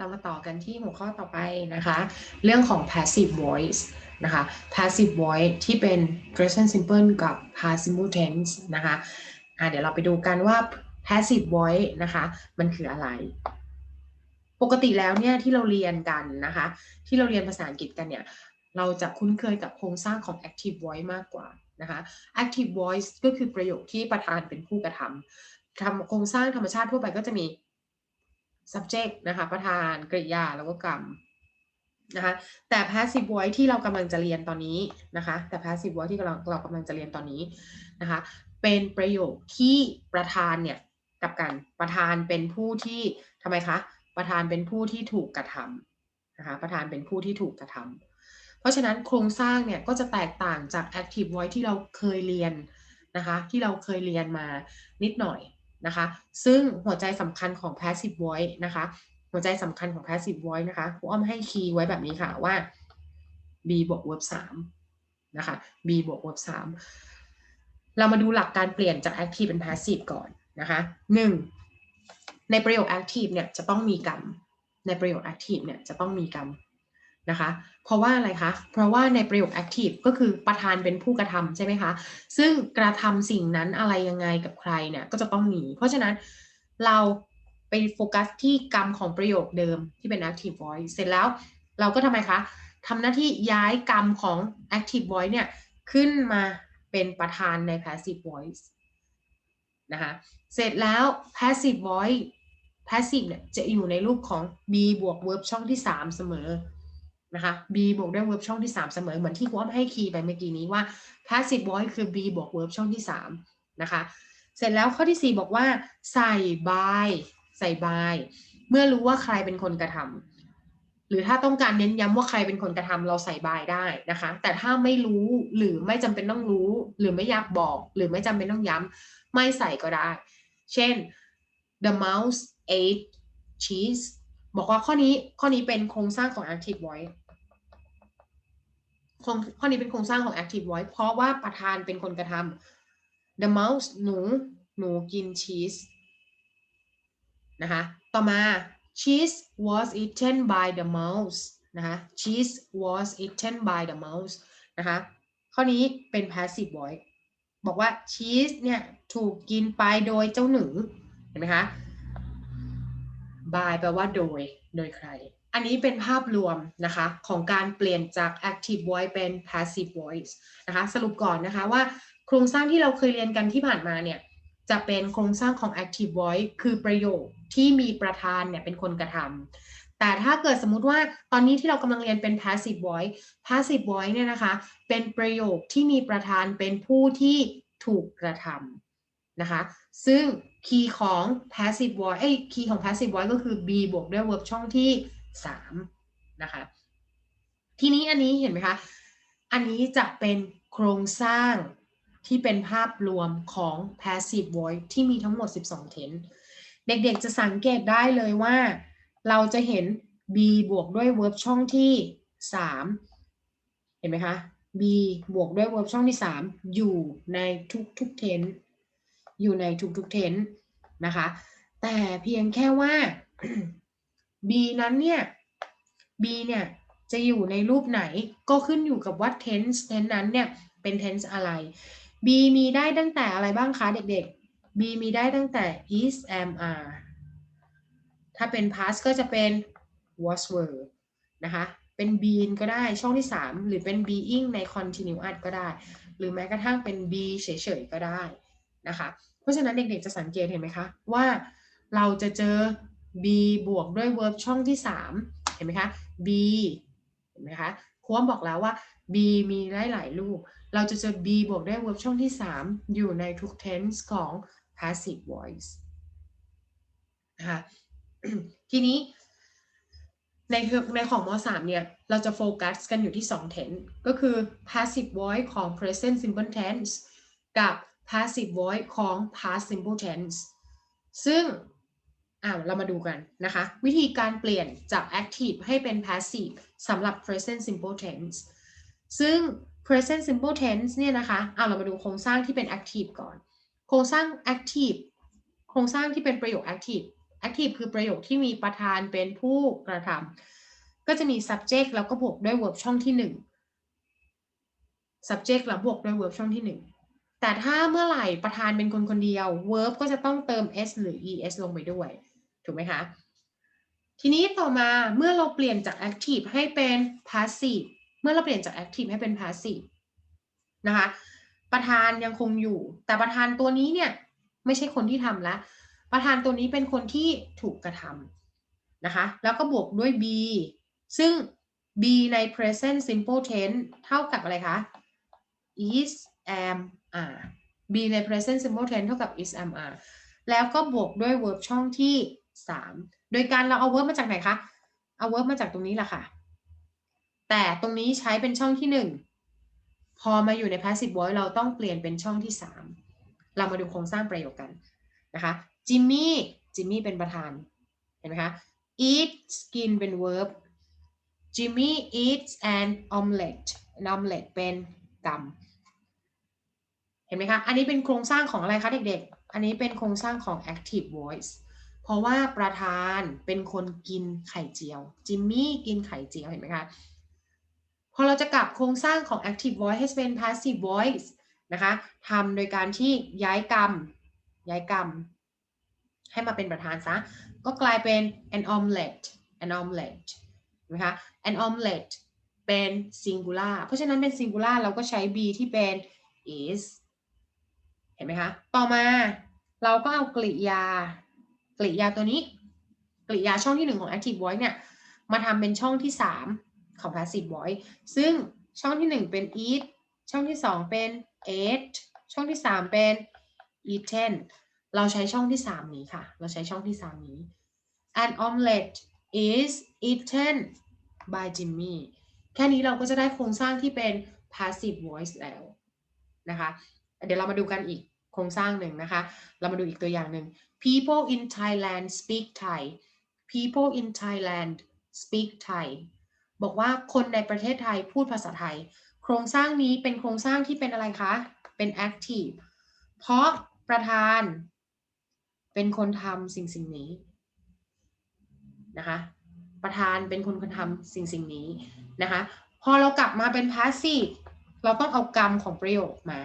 เรามาต่อกันที่หัวข้อต่อไปนะคะ เรื่องของ passive voice นะคะ passive voice ที่เป็น present simple กับ past simple tense นะคะะเดี๋ยวเราไปดูกันว่า passive voice นะคะ มันคืออะไร ปกติแล้วเนี่ยที่เราเรียนกันนะคะ ที่เราเรียนภาษาอังกฤษกันเนี่ย เราจะคุ้นเคยกับโครงสร้างของ active voice มากกว่านะคะ active voice ก็คือประโยคที่ประธานเป็นผู้กระทำทำโครงสร้างธรรมชาติทั่วไปก็จะมี subject นะคะ ประธานกริยาแล้วก็กรรมนะคะแต่ passive voice ที่เรากำลังจะเรียนตอนนี้นะคะ แต่ passive voice ที่เราเรากำลังจะเรียนตอนนี้นะคะ เป็นประโยคที่ประธานเนี่ยกับกันประธานเป็นผู้ที่ทำไมคะ ประธานเป็นผู้ที่ถูกกระทำนะคะประธานเป็นผู้ที่ถูกกระทำเพราะฉะนั้นโครงสร้างเนี่ยก็จะแตกต่างจาก active voice ที่เราเคยเรียนนะคะ ที่เราเคยเรียนมานิดหน่อย นะคะ ซึ่งหัวใจสำคัญของ passive voice นะคะ หัวใจสำคัญของ passive voice นะคะครูอ้อมให้คีย์ไว้แบบนี้ค่ะว่า b บวก verb 3นะคะ b บวก verb 3เรามาดูหลักการเปลี่ยนจาก active เป็น passive ก่อนนะคะ 1. ในประโยค active เนี่ยจะต้องมีกรรม ในประโยค active เนี่ยจะต้องมีกรรม นะคะ เพราะว่าอะไรคะ เพราะว่าในประโยค active ก็คือประธานเป็นผู้กระทำใช่ไหมคะ ซึ่งกระทำสิ่งนั้นอะไรยังไงกับใครเนี่ยก็จะต้องมี เพราะฉะนั้นเราไปโฟกัสที่กรรมของประโยคเดิมที่เป็น active voice เสร็จแล้วเราก็ทำไมคะทำหน้าที่ย้ายกรรมของ active voice เนี่ยขึ้นมาเป็นประธานใน passive voice นะคะเสร็จแล้ว passive voice passive เนี่ยจะอยู่ในรูปของ b บวก verb ช่องที่ 3 เสมอ นะคะ b บวกด้วย verb ช่องที่ 3 เสมอเหมือนที่ครูอ้อมให้คีย์ไปเมื่อกี้นี้ว่า passive voice คือ b บวก verb ช่องที่ 3 นะคะ เสร็จแล้วข้อที่ 4 บอกว่า ใส่ by ใส่ by เมื่อรู้ว่าใครเป็นคนกระทำหรือถ้าต้องการเน้นย้ำว่าใครเป็นคนกระทำเราใส่ by ได้นะคะ แต่ถ้าไม่รู้หรือไม่จำเป็นต้องรู้ หรือไม่อยากบอก หรือไม่จำเป็นต้องย้ำไม่ใส่ก็ได้ เช่น the mouse ate cheese บอกว่าข้อนี้ข้อนี้เป็นโครงสร้างของ active voice ข้อนี้เป็นโครงสร้างของ active voice เพราะว่าประธานเป็นคนกระทำ the mouse หนู หนูกินชีสนะคะ ต่อมา cheese was eaten by the mouse นะคะ cheese was eaten by the mouse นะคะ ข้อนี้เป็น passive voice บอกว่า cheese เนี่ยถูกกินไปโดยเจ้าหนู เห็นไหมคะ by แปลว่าโดย โดยใคร อันนี้เป็นภาพรวมนะคะ ของการเปลี่ยนจาก active voice เป็น passive voice นะคะ สรุปก่อนนะคะว่าโครงสร้างที่เราเคยเรียนกันที่ผ่านมาเนี่ยจะเป็นโครงสร้างของ active voice คือประโยคที่มีประธานเนี่ยเป็นคนกระทำแต่ถ้าเกิดสมมุติว่าตอนนี้ที่เรากำลังเรียนเป็น passive voice passive voice เนี่ยนะคะ เป็นประโยคที่มีประธานเป็นผู้ที่ถูกกระทำนะคะ ซึ่ง คีย์ของ passive voice เอ้ยคีย์ของ passive voice ก็คือ b บวกด้วย verb ช่องที่ 3 นะคะ ทีนี้อันนี้เห็นไหมคะ อันนี้จะเป็นโครงสร้างที่เป็นภาพรวมของ passive voice ที่มีทั้งหมด 12 tense เด็กๆจะสังเกตได้เลยว่า เราจะเห็น b บวกด้วย verb ช่องที่ 3 เห็นไหมคะ b บวกด้วย verb ช่องที่ 3 อยู่ในทุกๆ tense อยู่ในทุกๆ tense นะคะ แต่เพียงแค่ว่า b นั้นเนี่ย b เนี่ยจะอยู่ในรูปไหนก็ขึ้นอยู่กับว่า tense tense นั้นเนี่ยเป็น tense อะไร b มีได้ตั้งแต่อะไรบ้างคะเด็กๆ b มีได้ตั้งแต่ is am are ถ้าเป็น past ก็จะเป็น was were นะคะเป็น been ก็ได้ช่องที่ 3 หรือเป็น being ใน continuous ก็ได้ หรือแม้กระทั่งเป็น be เฉยๆก็ได้ นะคะ เพราะฉะนั้นเด็กๆจะสังเกตเห็นไหมคะ ว่าเราจะเจอ b บวกด้วย verb ช่องที่ 3 เห็นไหมคะ b เห็นไหมคะครูบอกแล้วว่า b มีได้หลายรูป เราจะเจอ b บวกด้วย verb ช่องที่ 3 อยู่ในทุก tense ของ passive voice นะคะทีนี้ในในของม .3 เนี่ย เราจะโฟกัสกันอยู่ที่ 2 tense ก็คือ passive voice ของ present simple tense กับ passive voice ของ past simple tense ซึ่งอ่าวเรามาดูกันนะคะ วิธีการเปลี่ยนจาก active ให้เป็น passive สำหรับ present simple tense ซึ่ง present simple tense เนี่ยนะคะเอาเรามาดูโครงสร้างที่เป็น active ก่อน โครงสร้าง active โครงสร้างที่เป็นประโยค active active คือประโยคที่มีประธานเป็นผู้กระทำก็จะมี subject แล้วก็บวกด้วย verb ช่องที่หนึ่ง subject แล้วบวกด้วย verb ช่องที่หนึ่ง แต่ถ้าเมื่อไหร่ประธานเป็นคนคนเดียว verb ก็จะต้องเติม s หรือ es ลงไปด้วย ถูกไหมคะ ทีนี้ต่อมาเมื่อเราเปลี่ยนจาก active ให้เป็น passive เมื่อเราเปลี่ยนจาก active ให้เป็น passive นะคะ ประธานยังคงอยู่ แต่ประธานตัวนี้เนี่ยไม่ใช่คนที่ทำละ ประธานตัวนี้เป็นคนที่ถูกกระทำนะคะ แล้วก็บวกด้วย be ซึ่ง be ใน present simple tense เท่ากับอะไรคะ is am are be ใน present simple tense เท่ากับ is am are แล้วก็บวกด้วย verb ช่องที่ 3 โดยการเราเอา verb มาจากไหนคะ เอา verb มาจากตรงนี้แหละค่ะ แต่ตรงนี้ใช้เป็นช่องที่ 1 พอมาอยู่ใน passive voice เราต้องเปลี่ยนเป็นช่องที่ 3 เรามาดูโครงสร้างประโยคกันนะคะจิมมี่จิมมี่เป็นประธาน เห็นไหมคะ eats กินเป็น verb Jimmy eats an omelette an omelette เป็นกรรม เห็นไหมคะ อันนี้เป็นโครงสร้างของอะไรคะเด็กๆ อันนี้เป็นโครงสร้างของ active voice เพราะว่าประธานเป็นคนกินไข่เจียว จิมมี่กินไข่เจียวเห็นไหมคะ พอเราจะกลับโครงสร้างของ active voice ให้เป็น passive voice นะคะทำโดยการที่ย้ายกรรม ย้ายกรรม ให้มาเป็นประธานซะ ก็กลายเป็น an omelette an omelette นะคะ an omelette เป็น singular เพราะฉะนั้นเป็น singular เราก็ใช้ be ที่เป็น is เห็นไหมคะ ต่อมาเราก็เอากริยา กริยาตัวนี้ กริยาช่องที่1ของ active voice เนี่ย มาทำเป็นช่องที่3ของ passive voice ซึ่งช่องที่1เป็น eat ช่องที่2เป็น ate ช่องที่3เป็น eaten เราใช้ช่องที่3นี้ค่ะ เราใช้ช่องที่3นี้ an omelette is eaten by Jimmy แค่นี้เราก็จะได้โครงสร้างที่เป็น passive voice แล้วนะคะ เดี๋ยวเรามาดูกันอีก ครงสร้างหนึ่งนะคะ เรามาดูอีกตัวอย่างหนึ่ง people in Thailand speak Thai people in Thailand speak Thai บอกว่าคนในประเทศไทยพูดภาษาไทย โครงสร้างนี้เป็นโครงสร้างที่เป็นอะไรคะ เป็น active เพราะประธาน เป็นคนทำสิ่งสิ่งนี้นะคะ ประธานเป็นคนคนทำสิ่งสิ่งนี้นะคะ พอเรากลับมาเป็น passive เราต้องเอากรรมของประโยคมา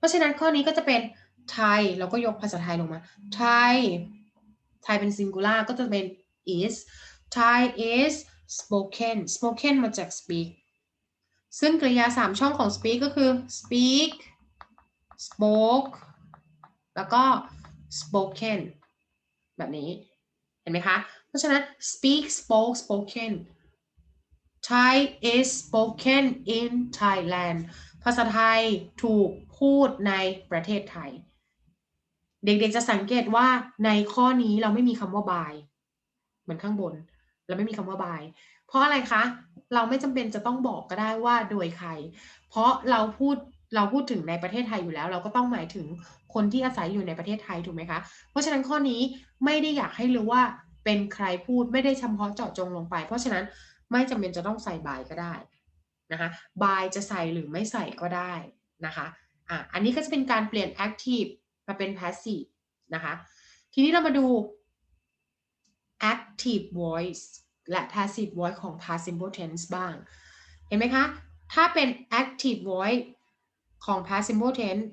เพราะฉะนั้นข้อนี้ก็จะเป็นไทยเราก็ยกภาษาไทยลงมาไทยไทยเป็น singular ก็จะเป็น is Thai is spoken spoken มาจาก speak ซึ่งกริยา3ช่องของ speak ก็คือ speak spoke แล้วก็ spoken แบบนี้ เห็นไหมคะ เพราะฉะนั้น speak spoke spoken Thai is spoken in Thailand ภาษาไทยถูกพูดในประเทศไทย เด็กๆจะสังเกตว่าในข้อนี้เราไม่มีคำว่า by เหมือนข้างบน เราไม่มีคำว่า by เพราะอะไรคะ เราไม่จำเป็นจะต้องบอกก็ได้ว่าโดยใคร เพราะเราพูดเราพูดถึงในประเทศไทยอยู่แล้ว เราก็ต้องหมายถึงคนที่อาศัยอยู่ในประเทศไทยถูกไหมคะ เพราะฉะนั้นข้อนี้ไม่ได้อยากให้รู้ว่าเป็นใครพูดไม่ได้เฉพาะเจาะจงลงไป เพราะฉะนั้น ไม่จำเป็นจะต้องใส่บายก็ได้นะคะบายจะใส่หรือไม่ใส่ก็ได้นะคะอะอันนี้ก็จะเป็นการเปลี่ยน active มาเป็น passive นะคะทีนี้เรามาดู active voice และ passive voice ของ past simple tense บ้าง เห็นไหมคะ ถ้าเป็น active voice ของ past simple tense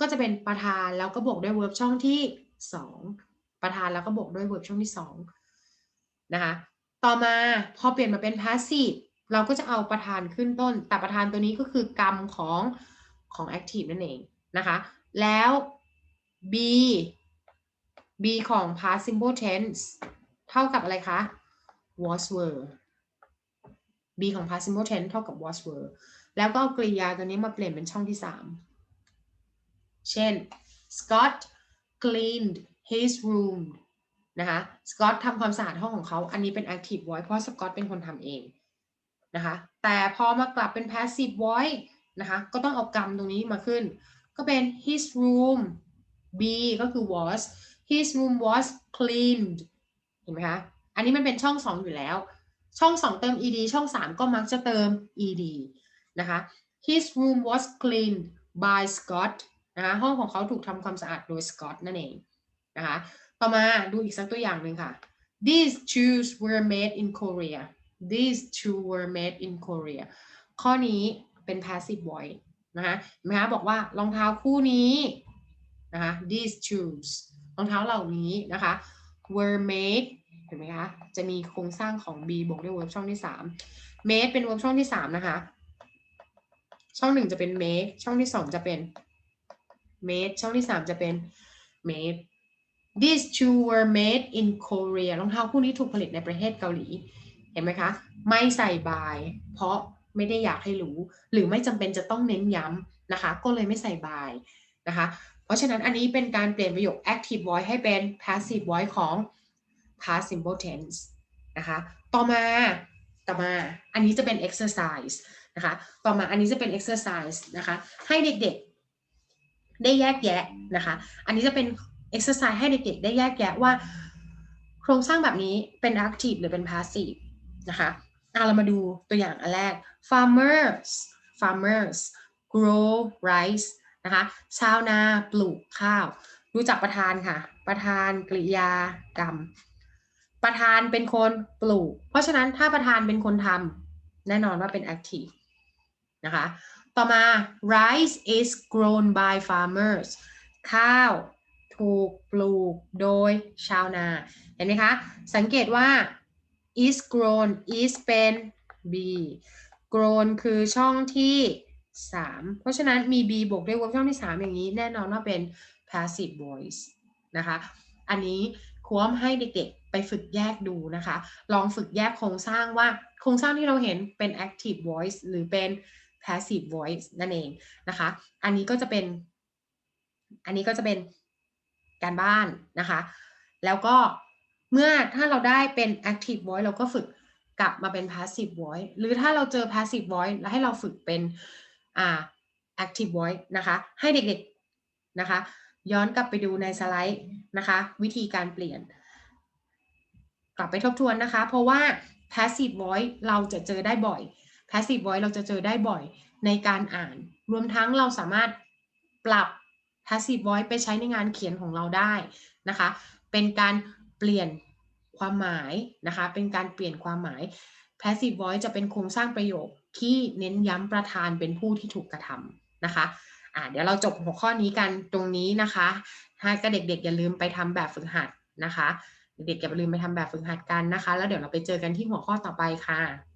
ก็จะเป็นประธานแล้วก็บวกด้วย verb ช่องที่ 2 ประธานแล้วก็บวกด้วย verb ช่องที่ 2 นะคะ ต่อมาพอเปลี่ยนมาเป็น passive เราก็จะเอาประธานขึ้นต้น แต่ประธานตัวนี้ก็คือกรรมของของ active นั่นเองนะคะ แล้ว b b ของ past simple tense เท่ากับอะไรคะ was were b ของ past simple tense เท่ากับ was were แล้วก็กริยาตัวนี้มาเปลี่ยนเป็นช่องที่ 3 เช่น Scott cleaned his room นะคะ Scott ทำความสะอาดห้องของเขาอันนี้เป็น active voice เพราะ Scott เป็นคนทำเองนะคะแต่พอมากลับเป็น passive voice นะคะก็ต้องเอากรรมตรงนี้มาขึ้น ก็เป็น his room B ก็คือ was his room was cleaned เห็นไหมคะอันนี้มันเป็นช่อง2อยู่แล้ว ช่อง2เติม ed ช่อง3ก็มักจะเติม ed นะคะ his room was cleaned by Scott นะคะห้องของเขาถูกทำความสะอาดโดย Scott นั่นเองนะคะ ต่อมาดูอีกสักตัวอย่างหนึ่งค่ะ these shoes were made in Korea these shoes were made in Korea ข้อนี้เป็น passive voice นะคะเห็นไหมคะบอกว่ารองเท้าคู่นี้นะคะ these shoes รองเท้าเหล่านี้นะคะ were made เห็นไหมคะ จะมีโครงสร้างของ be บวกด้วย verb ช่องที่ 3 made เป็น verb ช่องที่ 3 นะคะ ช่องหนึ่งจะเป็น make ช่องที่สองจะเป็น made ช่องที่สามจะเป็น made these shoes were made in Korea รองเท้าคู่นี้ถูกผลิตในประเทศเกาหลี เห็นไหมคะ ไม่ใส่ by เพราะไม่ได้อยากให้รู้ หรือไม่จำเป็นจะต้องเน้นย้ำนะคะ ก็เลยไม่ใส่ by นะคะ เพราะฉะนั้นอันนี้เป็นการเปลี่ยนประโยค active voice ให้เป็น passive voice ของ past simple tense นะคะ ต่อมา ต่อมา อันนี้จะเป็น exercise นะคะ ต่อมาอันนี้จะเป็น exercise นะคะ ให้เด็กๆ ได้แยกแยะนะคะ อันนี้จะเป็น exercise ให้เด็กๆได้แยกแยะว่า โครงสร้างแบบนี้เป็น active หรือเป็น passive นะคะอะเรามาดูตัวอย่างอันแรก farmers farmers grow rice นะคะชาวนาปลูกข้าว รู้จักประธานค่ะ ประธานกริยากรรม ประธานเป็นคนปลูก เพราะฉะนั้นถ้าประธานเป็นคนทำแน่นอนว่าเป็น active นะคะ ต่อมา rice is grown by farmers ข้าว ถูกปลูกโดยชาวนา เห็นไหมคะ สังเกตว่า is grown is เป็น b grown คือช่องที่ 3 เพราะฉะนั้นมี b บวกด้วย verb ช่องที่ 3 อย่างนี้แน่นอนว่าเป็น passive voice นะคะ อันนี้ครูอ้อมให้เด็กๆ ไปฝึกแยกดูนะคะ ลองฝึกแยกโครงสร้างว่าโครงสร้างที่เราเห็นเป็น active voice หรือเป็น passive voice นั่นเองนะคะ อันนี้ก็จะเป็น อันนี้ก็จะเป็น การบ้านนะคะ แล้วก็เมื่อถ้าเราได้เป็น active voice เราก็ฝึกกลับมาเป็น passive voice หรือถ้าเราเจอ passive voice แล้วให้เราฝึกเป็นอ่า active voice นะคะ ให้เด็กๆนะคะ ย้อนกลับไปดูในสไลด์นะคะ วิธีการเปลี่ยน กลับไปทบทวนนะคะ เพราะว่า passive voice เราจะเจอได้บ่อย passive voice เราจะเจอได้บ่อยในการอ่าน รวมทั้งเราสามารถปรับ passive voice ไปใช้ในงานเขียนของเราได้นะคะ เป็นการเปลี่ยนความหมายนะคะ เป็นการเปลี่ยนความหมาย passive voice จะเป็นโครงสร้างประโยคที่เน้นย้ำประธานเป็นผู้ที่ถูกกระทำนะคะอ่าเดี๋ยวเราจบหัวข้อนี้กันตรงนี้นะคะถ้าก็เด็กๆอย่าลืมไปทำแบบฝึกหัดนะคะ เด็กๆอย่าลืมไปทำแบบฝึกหัดกันนะคะ แล้วเดี๋ยวเราไปเจอกันที่หัวข้อต่อไปค่ะ